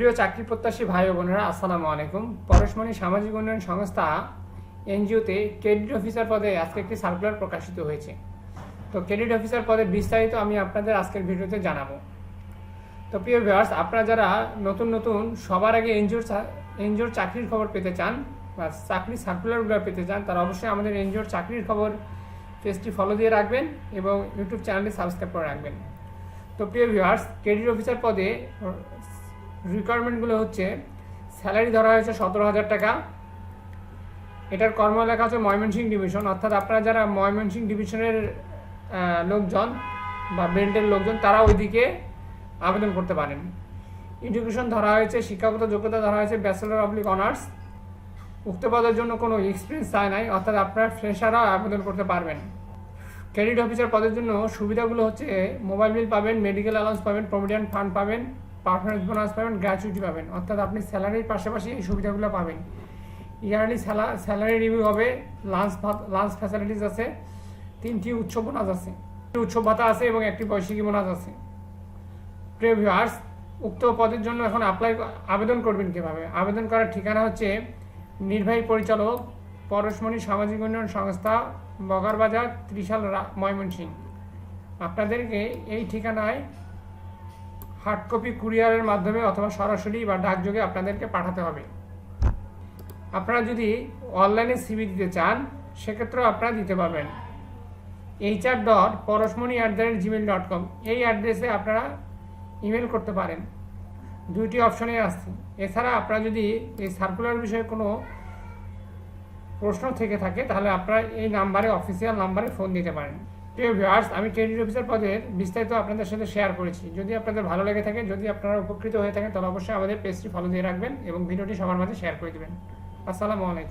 প্রিয় চাকরি প্রত্যাশী ভাই বোনেরা, আসসালামু আলাইকুম। পরশমণি সামাজিক উন্নয়ন সংস্থা এনজিওতে ক্রেডিট অফিসার পদে আজকে একটি সার্কুলার প্রকাশিত হয়েছে। তো ক্রেডিট অফিসার পদে বিস্তারিত আমি আপনাদের আজকের ভিডিওতে জানাব। তো প্রিয় ভিউয়ার্স আপনারা যারা নতুন নতুন, সবার আগে এনজিওর এনজিওর চাকরির খবর পেতে চান বা চাকরির সার্কুলারগুলো পেতে চান, তারা অবশ্যই আমাদের এনজিওর চাকরির খবর পেজটি ফলো দিয়ে রাখবেন এবং ইউটিউব চ্যানেলটি সাবস্ক্রাইব করে রাখবেন। তো প্রিয় ভিউয়ার্স ক্রেডিট অফিসার পদে রিকোয়ারমেন্টগুলো হচ্ছে স্যালারি ধরা হয়েছে সতেরো হাজার টাকা। এটার কর্মলেখা হচ্ছে ময়মনসিংহ ডিভিশন অর্থাৎ আপনারা যারা ময়মনসিংহ ডিভিশনের লোকজন বা বেল্টের লোকজন, তারা ওইদিকে আবেদন করতে পারেন। এডুকেশন ধরা হয়েছে, শিক্ষাগত যোগ্যতা ধরা হয়েছে ব্যাচেলর অবলিক অনার্স উক্ত পদের জন্য কোনো এক্সপিরিয়েন্স চায় নাই, অর্থাৎ আপনারা ফ্রেশারও আবেদন করতে পারবেন। ক্রেডিট অফিসার পদের জন্য সুবিধাগুলো হচ্ছে মোবাইল বিল পাবেন মেডিকেল অ্যালাউন্স পাবেন প্রভিডেন্ট ফান্ড পাবেন। পারফরমেন্স বোনাস পাবেন গ্র্যাচুইটি পাবেন। অর্থাৎ আপনি স্যালারির পাশাপাশি এই সুবিধাগুলো পাবেন। ইয়ারলি স্যালারি রিভিউ হবে লাঞ্চ লাঞ্চ ফ্যাসিলিটিস আছে, তিনটি উৎসব বোনাস আছে। উৎসব ভাতা আছে এবং একটি বৈশাখী বোনাস আছে। প্রিয় ভিউয়ার্স উক্ত পদের জন্য এখন অ্যাপ্লাই আবেদন করবেন কীভাবে? আবেদন করার ঠিকানা হচ্ছে নির্বাহী পরিচালক, পরশমণি সামাজিক উন্নয়ন সংস্থা, বগারবাজার, ত্রিশাল ময়মনসিংহ। আপনাদেরকে এই ঠিকানায় হার্ড কপি কুরিয়ারের মাধ্যমে অথবা সরাসরি বা ডাকযোগে আপনাদেরকে পাঠাতে হবে। আপনারা যদি অনলাইনে সিবি দিতে চান, সেক্ষেত্রেও আপনারা দিতে পারবেন। H R dot Parashmoni at the rate Gmail dot com এই অ্যাড্রেসে আপনারা ইমেল করতে পারেন। দুইটি অপশনে আসছে। এছাড়া আপনারা যদি এই সার্কুলার বিষয়ে কোনো প্রশ্ন থেকে থাকে, তাহলে আপনারা এই নাম্বারে অফিসিয়াল নাম্বারে ফোন দিতে পারেন। প্রিয় ভিউয়ার্স আমি ক্রেডিট অফিসার পদের বিস্তারিত আপনাদের সাথে শেয়ার করেছি। যদি আপনাদের ভালো লেগে থাকে, যদি আপনারা উপকৃত হয়ে থাকেন, তাহলে অবশ্যই আমাদের পেজটি ফলো দিয়ে রাখবেন এবং ভিডিওটি সবার মাঝে শেয়ার করে দেবেন। আসসালামু আলাইকুম।